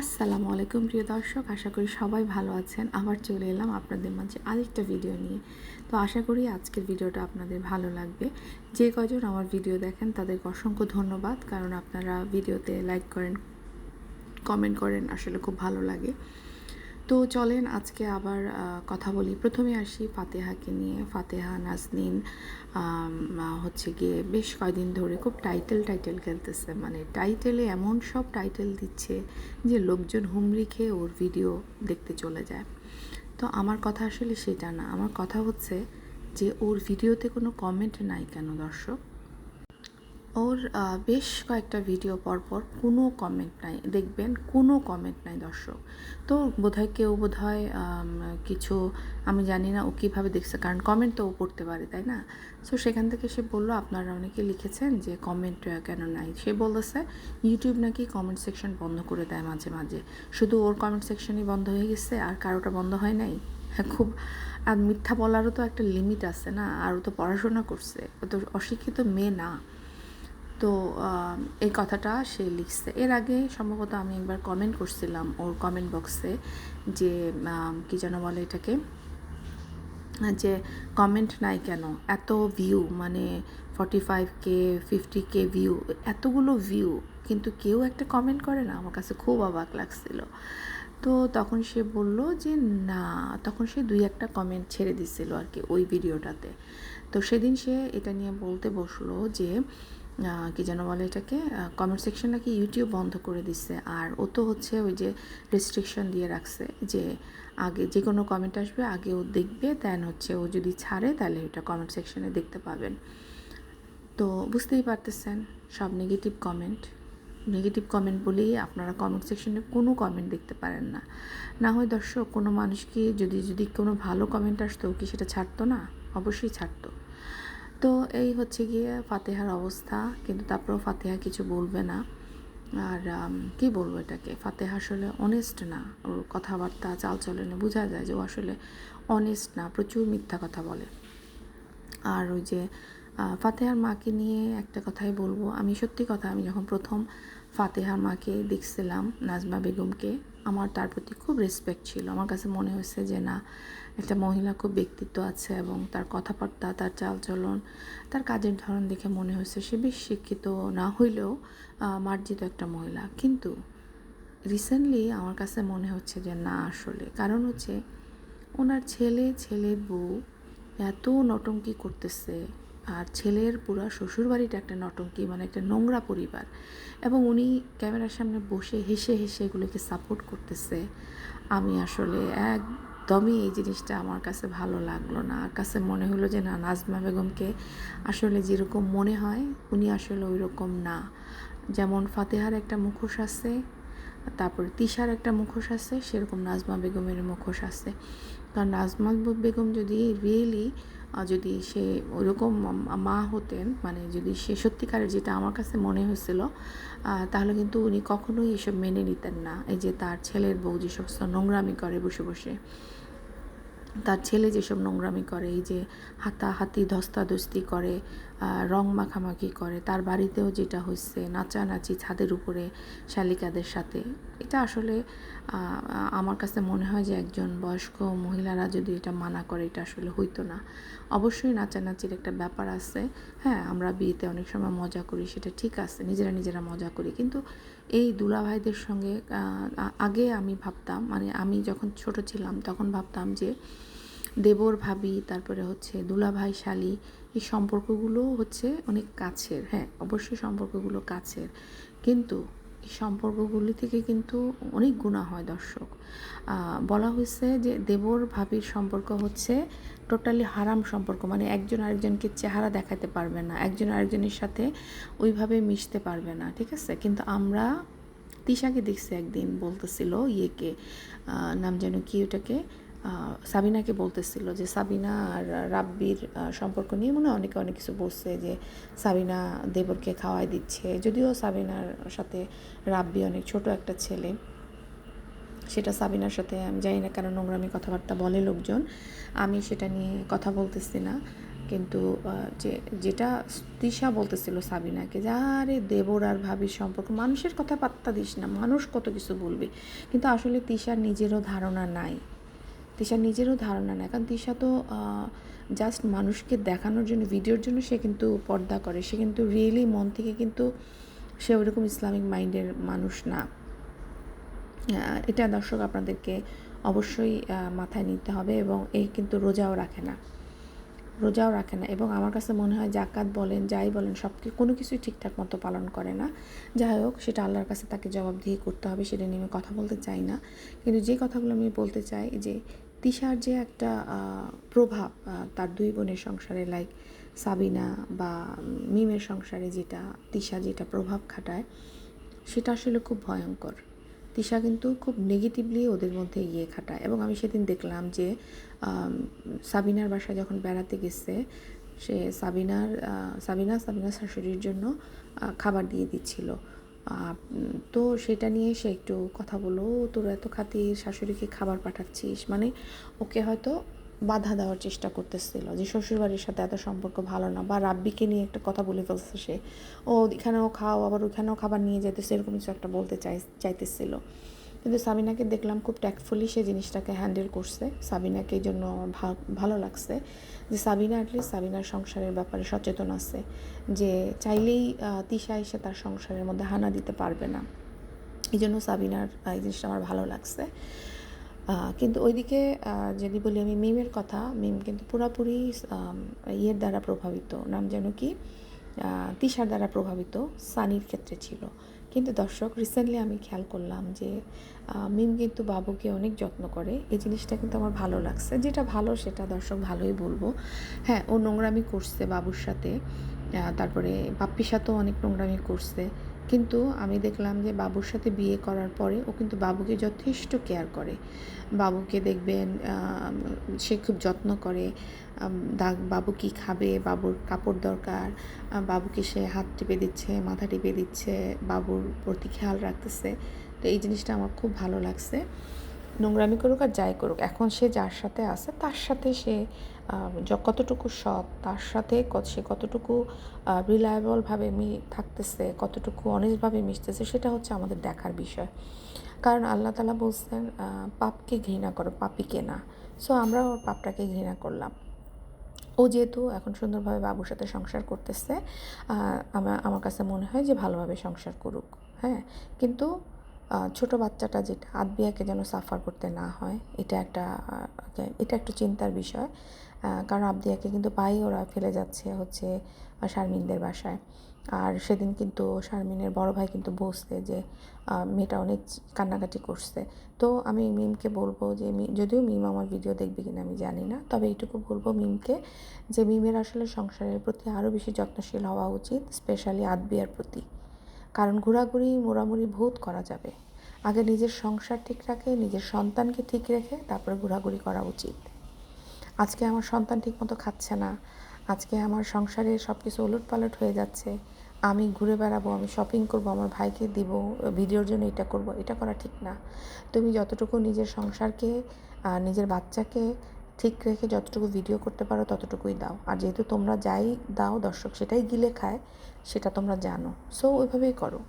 আসসালামু আলাইকুম, প্রিয় দর্শক। আশা করি সবাই ভালো আছেন। আবার চলে এলাম আপনাদের মাঝে আরেকটা ভিডিও নিয়ে। তো আশা করি আজকের ভিডিওটা আপনাদের ভালো লাগবে। যে কজন আমার ভিডিও দেখেন, তাদেরকে অসংখ্য ধন্যবাদ। কারণ আপনারা ভিডিওতে লাইক করেন, কমেন্ট করেন, আসলে খুব ভালো লাগে। তো চলেন আজকে আবার কথা বলি। প্রথমে আসি ফাতেহাকে নিয়ে। ফাতেহা, নাজনিন হচ্ছে গিয়ে বেশ কয়দিন ধরে খুব টাইটেল টাইটেল খেলতেছে। মানে টাইটেলে এমন সব টাইটেল দিচ্ছে যে লোকজন হুমড়ি খেয়ে ওর ভিডিও দেখতে চলে যায়। তো আমার কথা আসলে সেটা না। আমার কথা হচ্ছে যে ওর ভিডিওতে কোনো কমেন্ট নাই কেন দর্শক? ওর বেশ কয়েকটা ভিডিও পরপর কোনো কমেন্ট নাই। দেখবেন কোনো কমেন্ট নাই দর্শক। তো বোধহয় কেউ বোধহয় কিছু আমি জানি না ও কীভাবে দেখছে, কারণ কমেন্ট তো ও পড়তে পারে, তাই না? সো সেখান থেকে সে বলল, আপনারা অনেকে লিখেছেন যে কমেন্ট কেন নাই? সে বলতেছে ইউটিউব নাকি কমেন্ট সেকশন বন্ধ করে দেয় মাঝে মাঝে? শুধু ওর কমেন্ট সেকশনই বন্ধ হয়ে গেছে, আর কারোটা বন্ধ হয় নাই? হ্যাঁ খুব, আর মিথ্যা বলারও তো একটা লিমিট আছে না? আর ও তো পড়াশোনা করছে, ও তো অশিক্ষিত মেয়ে না। তো এই কথাটা সে লিখছে। এর আগে সম্ভবত আমি একবার কমেন্ট করছিলাম ওর কমেন্ট বক্সে যে কি যেন বলে এটাকে, যে কমেন্ট নাই কেন? এত ভিউ মানে forty five K fifty K view এতগুলো ভিউ কিন্তু কেউ একটা কমেন্ট করে না? আমার কাছে খুব অবাক লাগছিল। তো তখন সে বলল যে, না। তখন সে দুই একটা কমেন্ট ছেড়ে দিছিল আর কি ওই ভিডিওটাতে তো সেদিন সে এটা নিয়ে বলতে বসল যে কি যেন বলে এটাকে? কমেন্ট সেকশন নাকি ইউটিউব বন্ধ করে দিচ্ছে আর ও তো হচ্ছে ওই যে রেস্ট্রিকশন দিয়ে রাখছে যে আগে যে কোনো কমেন্ট আসবে, আগে ও দেখবে দেন হচ্ছে ও যদি ছাড়ে, তাহলে ওটা কমেন্ট সেকশনে দেখতে পাবেন। তো বুঝতেই পারতেছেন, সব নেগেটিভ কমেন্ট নেগেটিভ কমেন্ট বলেই আপনারা কমেন্ট সেকশনে কোনো কমেন্ট দেখতে পারেন না। না হয় দর্শক, কোনো মানুষকে যদি যদি কোনো ভালো কমেন্ট আসতো কি সেটা ছাড়তো না? অবশ্যই ছাড়তো। তো এই হচ্ছে গিয়ে ফাতেহার অবস্থা। কিন্তু তারপরেও ফাতেহা কিছু বলবে না। আর কি বলব এটাকে? ফাতেহা আসলে অনেস্ট না। ওর কথাবার্তা, চালচলনে বোঝা যায় যে ও আসলে অনেস্ট না, প্রচুর মিথ্যা কথা বলে। আর ওই যে ফাতেহার মাকে নিয়ে একটা কথাই বলব। আমি সত্যি কথা, আমি যখন প্রথম ফাতেহার মাকে দেখছিলাম, নাজমা বেগমকে আমার তার প্রতি খুব রেসপেক্ট ছিল। আমার কাছে মনে হয়েছে যে, না, একটা মহিলা খুব ব্যক্তিত্ব আছে এবং তার কথাবার্তা, তার চালচলন, তার কাজের ধরন দেখে মনে হয়েছে সে বেশ শিক্ষিত না হইলেও মার্জিত একটা মহিলা। কিন্তু রিসেন্টলি আমার কাছে মনে হচ্ছে যে, না, আসলে। কারণ হচ্ছে, ওনার ছেলে, ছেলের বউ এত নটঙ্কি করতেছে আর ছেলের পুরা শ্বশুরবাড়িটা একটা নটঙ্কি মানে একটা নোংরা পরিবার। এবং উনি ক্যামেরার সামনে বসে হেসে হেসে এগুলোকে সাপোর্ট করতেছে। আমি আসলে একদমই এই জিনিসটা আমার কাছে ভালো লাগল না। আর কাছে মনে হলো যে, না, নাজমা বেগমকে আসলে যেরকম মনে হয়, উনি আসলে ওই রকম না। যেমন ফাতেহার একটা মুখোশ আছে, তারপরে তিশার একটা মুখোশ আছে, সেরকম নাজমা বেগমের মুখোশ আছে। কারণ নাজমা বেগম যদি রিয়েলি যদি সে ওইরকম মা হতেন মানে যদি সে সত্যিকারের যেটা আমার কাছে মনে হয়েছিল তাহলে কিন্তু উনি কখনোই এসব মেনে নিতেন না। এই যে তার ছেলের বউ যে সমস্ত নোংরামি করে বসে বসে। তার ছেলে যেসব নোংরামি করে, এই যে হাতাহাতি ধস্তাধস্তি করে রং মাখামাখি করে, তার বাড়িতেও যেটা হচ্ছে নাচানাচি ছাদের উপরে শালিকাদের সাথে এটা আসলে আমার কাছে মনে হয় যে একজন বয়স্ক মহিলারা যদি এটা মানা করে, এটা আসলে হইতো না। অবশ্যই নাচানাচির একটা ব্যাপার আছে। হ্যাঁ আমরা বিয়েতে অনেক সময় মজা করি, সেটা ঠিক আছে, নিজেরা নিজেরা মজা করি। কিন্তু এই দুলাভাইদের সঙ্গে আগে আমি ভাবতাম মানে আমি যখন ছোট ছিলাম, তখন ভাবতাম যে দেবর ভাবি, তারপরে হচ্ছে দুলাভাই, শালি, এই সম্পর্কগুলো হচ্ছে অনেক কাছের। হ্যাঁ অবশ্যই সম্পর্কগুলো কাছের। কিন্তু সম্পর্কগুলি থেকে কিন্তু অনেক গুণা হয় দর্শক। বলা হয়েছে যে দেবর ভাবির সম্পর্ক হচ্ছে টোটালি হারাম সম্পর্ক মানে একজন আরেকজনকে চেহারা দেখাতে পারবে না, একজন আরেকজনের সাথে ওইভাবে মিশতে পারবে না, ঠিক আছে? কিন্তু আমরা তিশাকে দেখছি একদিন বলতেছিল ইয়েকে নাম যেন কি ওটাকে? সাবিনাকে বলতেছিল যে সাবিনা আর রাব্বির সম্পর্ক নিয়ে মনে অনেকে অনেক কিছু বলছে যে সাবিনা দেবরকে খাওয়াই দিচ্ছে। যদিও সাবিনার সাথে রাব্বি অনেক ছোট একটা ছেলে, সেটা সাবিনার সাথে আমি জানি না কেন নোংরামি কথাবার্তা বলে লোকজন, আমি সেটা নিয়ে কথা বলতেছি না। কিন্তু যে, যেটা তিশা বলতেছিল সাবিনাকে যে, আরে দেবর আর ভাবির সম্পর্ক, মানুষের কথা পাত্তা দিস না, মানুষ কত কিছু বলবে? কিন্তু আসলে তিশার নিজেরও ধারণা নাই। তিশার নিজেরও ধারণা নাই কারণ তিশা তো জাস্ট মানুষকে দেখানোর জন্য ভিডিওর জন্য সে কিন্তু পর্দা করে। সে কিন্তু রিয়েলি মন থেকে কিন্তু সে ওরকম ইসলামিক মাইন্ডের মানুষ না। এটা দর্শক আপনাদেরকে অবশ্যই মাথায় নিতে হবে এবং এই কিন্তু রোজাও রাখে না। রোজাও রাখে না এবং আমার কাছে মনে হয় জাকাত বলেন, যাই বলেন সব কোনো কিছুই ঠিকঠাক মতো পালন করে না। যাই হোক, সেটা আল্লাহর কাছে তাকে জবাবদিহি করতে হবে, সেটা নিয়ে আমি কথা বলতে চাই না। কিন্তু যে কথাগুলো আমি বলতে চাই যে তিশার যে একটা প্রভাব তার দুই বোনের সংসারে লাইক সাবিনা বা মিমের সংসারে যেটা, তিশা যেটা প্রভাব খাটায়, সেটা আসলে খুব ভয়ঙ্কর। তিশা কিন্তু খুব নেগেটিভলি ওদের মধ্যে ইয়ে খাটায়। এবং আমি সেদিন দেখলাম যে সাবিনার বাসায় যখন বেড়াতে গেছে, সে সাবিনার সাবিনা, সাবিনার শাশুড়ির জন্য খাবার দিয়ে দিচ্ছিল। তো সেটা নিয়ে সে একটু কথা বলল "ও, তোর এত খাতির শাশুড়িকে খাবার পাঠাচ্ছিস। মানে ওকে হয়তো বাধা দেওয়ার চেষ্টা করতেছিল যে শ্বশুরবাড়ির সাথে এত সম্পর্ক ভালো না। বা রাব্বিকে নিয়ে একটা কথা বলে ফেলছে সে। ও এখানেও খাও আবার ওখানেও খাবার নিয়ে যেতেছে এরকম কিছু একটা বলতে চাই চাইতেছিল। কিন্তু সাবিনাকে দেখলাম খুব ট্যাক্টফুলি সে জিনিসটাকে হ্যান্ডেল করছে। সাবিনাকে এই জন্য ভালো লাগছে যে সাবিনা অ্যাটলিস্ট সাবিনার সংসারের ব্যাপারে সচেতন আছে যে চাইলেই তিশা এসে তার সংসারের মধ্যে হানা দিতে পারবে না। এই জন্য সাবিনার এই জিনিসটা আমার ভালো লাগছে। কিন্তু ওইদিকে যদি বলি আমি মিমের কথা, মিম কিন্তু পুরাপুরি ইয়ের দ্বারা প্রভাবিত। নাম যেন কি? তিশার দ্বারা প্রভাবিত, সানির ক্ষেত্রে ছিল। কিন্তু দর্শক রিসেন্টলি আমি খেয়াল করলাম যে মিম কিন্তু বাবুকে অনেক যত্ন করে। এই জিনিসটা কিন্তু আমার ভালো লাগছে। যেটা ভালো, সেটা দর্শক ভালোই বলব। হ্যাঁ ও নোংরামি করছে বাবুর সাথে। তারপরে বাপ্পির সাথেও অনেক নোংরামি করছে। কিন্তু আমি দেখলাম যে বাবুর সাথে বিয়ে করার পরে ও কিন্তু বাবুকে যথেষ্ট কেয়ার করে। বাবুকে দেখবেন সে খুব যত্ন করে। দাগ, বাবু কি খাবে, বাবুর কাপড় দরকার বাবুকে সে হাত টিপে দিচ্ছে, মাথা টিপে দিচ্ছে, বাবুর প্রতি খেয়াল রাখতেছে। তো এই জিনিসটা আমার খুব ভালো লাগছে। নোংরামি করুক আর যাই করুক, এখন সে যার সাথে আছে, তার সাথে সে কতটুকু সৎ, তার সাথে সে কতটুকু রিলায়েবলভাবে মি থাকতেছে, কতটুকু অনেস্টভাবে মিশতেছে, সেটা হচ্ছে আমাদের দেখার বিষয়। কারণ আল্লাহ তালা বলছেন পাপকে ঘৃণা করো, পাপিকে না। সো আমরা ওর পাপটাকে ঘৃণা করলাম। ও যেহেতু এখন সুন্দরভাবে বাবুর সাথে সংসার করতেছে আমার আমার কাছে মনে হয় যে ভালোভাবে সংসার করুক হ্যাঁ? কিন্তু ছোট বাচ্চাটা যেটা, আদবিয়াকে যেন সাফার করতে না হয়, এটা একটা এটা একটা চিন্তার বিষয়। কারণ আবদিয়াকে কিন্তু পাই ওরা ফেলে যাচ্ছে হচ্ছে শারমিনদের বাসায়। আর সেদিন কিন্তু শারমিনের বড় ভাই কিন্তু বসছে যে মেয়েটা অনেক কান্নাকাটি করছে। তো আমি মিমকে বলব যে যদিও মিম আমার ভিডিও দেখবে কিনা আমি জানি না, তবে এইটুকু বলব মিমকে যে, মিমের আসলে সংসারের প্রতি আরও বেশি যত্নশীল হওয়া উচিত, স্পেশালি আদবিয়ার প্রতি। কারণ ঘোরাঘুরি, মোড়ামুড়ি ভূত করা যাবে। আগে নিজের সংসার ঠিক রাখে, নিজের সন্তানকে ঠিক রেখে তারপরে ঘোরাঘুরি করা উচিত। আজকে আমার সন্তান ঠিকমতো খাচ্ছে না। আজকে আমার সংসারে সব কিছু ওলট পালট হয়ে যাচ্ছে। আমি ঘুরে বেড়াবো, আমি শপিং করব, আমার ভাইকে দিব ভিডিওর জন্য এটা করব, এটা করা ঠিক না। তুমি যতটুকু নিজের সংসারকে নিজের বাচ্চাকে ঠিক রেখে যতটুকু ভিডিও করতে পারো ততটুকুই দাও। আর যেহেতু তোমরা যাই দাও দর্শক সেটাই গিলে খায়, সেটা তোমরা জানো। সো ওইভাবেই করো।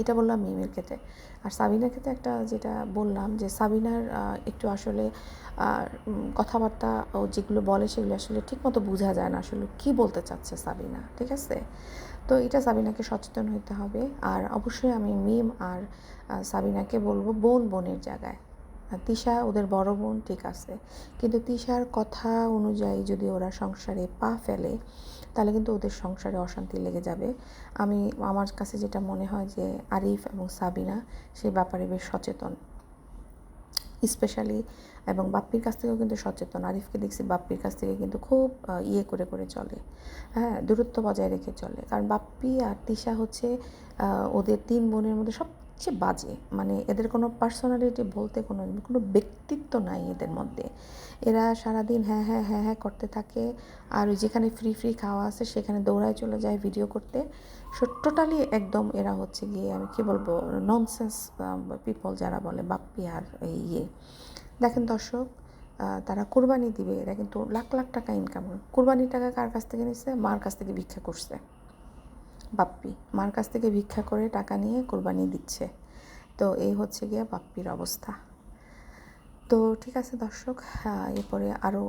এটা বললাম মিমের ক্ষেত্রে। আর সাবিনার ক্ষেত্রে একটা যেটা বললাম যে সাবিনার একটু আসলে কথাবার্তা ও যেগুলো বলে সেগুলো আসলে ঠিকমতো বোঝা যায় না আসলে কি বলতে চাচ্ছে সাবিনা, ঠিক আছে? তো এটা সাবিনাকে সচেতন হতে হবে। আর অবশ্যই আমি মিম আর সাবিনাকে বলব বোন বোনের জায়গায়। তিশা ওদের বড় বোন, ঠিক আছে। কিন্তু তিশার কথা অনুযায়ী যদি ওরা সংসারে পা ফেলে, তাহলে কিন্তু ওদের সংসারে অশান্তি লেগে যাবে। আমি, আমার কাছে যেটা মনে হয় যে আরিফ এবং সাবিনা সেই ব্যাপারে বেশ সচেতন। স্পেশালি এবং বাপ্পির কাছ থেকেও কিন্তু সচেতন। আরিফকে দেখছি বাপ্পির কাছ থেকে কিন্তু খুব ইয়ে করে করে চলে। হ্যাঁ দূরত্ব বজায় রেখে চলে। কারণ বাপ্পি আর তিশা হচ্ছে ওদের তিন বোনের মধ্যে সবচেয়ে বাজে। মানে এদের কোনো পার্সোনালিটি বলতে কোনো কোনো ব্যক্তিত্ব নাই এদের মধ্যে। এরা সারাদিন হ্যাঁ হ্যাঁ হ্যাঁ হ্যাঁ করতে থাকে। আর যেখানে ফ্রি ফ্রি খাওয়া আছে, সেখানে দৌড়ায় চলে যায় ভিডিও করতে। সো টোটালি একদম এরা হচ্ছে গিয়ে, আমি কী বলব ননসেন্স পিপল যারা বলে, বাপ্পি আর ইয়ে। দেখেন দর্শক তারা কোরবানি দিবে, এরা কিন্তু লাখ লাখ টাকা ইনকাম করে। কোরবানির টাকা কার কাছ থেকে নিচ্ছে মার কাছ থেকে ভিক্ষা করছে। বাপ্পি, মার কাছ থেকে ভিক্ষা করে টাকা নিয়ে কোরবানি দিচ্ছে। তো এই হচ্ছে গিয়ে বাপ্পির অবস্থা। তো ঠিক আছে দর্শক এরপরে আরও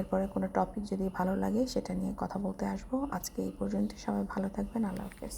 এরপরে কোনো টপিক যদি ভালো লাগে সেটা নিয়ে কথা বলতে আসব। আজকে এই পর্যন্ত সবাই ভালো থাকবেন, আল্লাহ হাফেজ।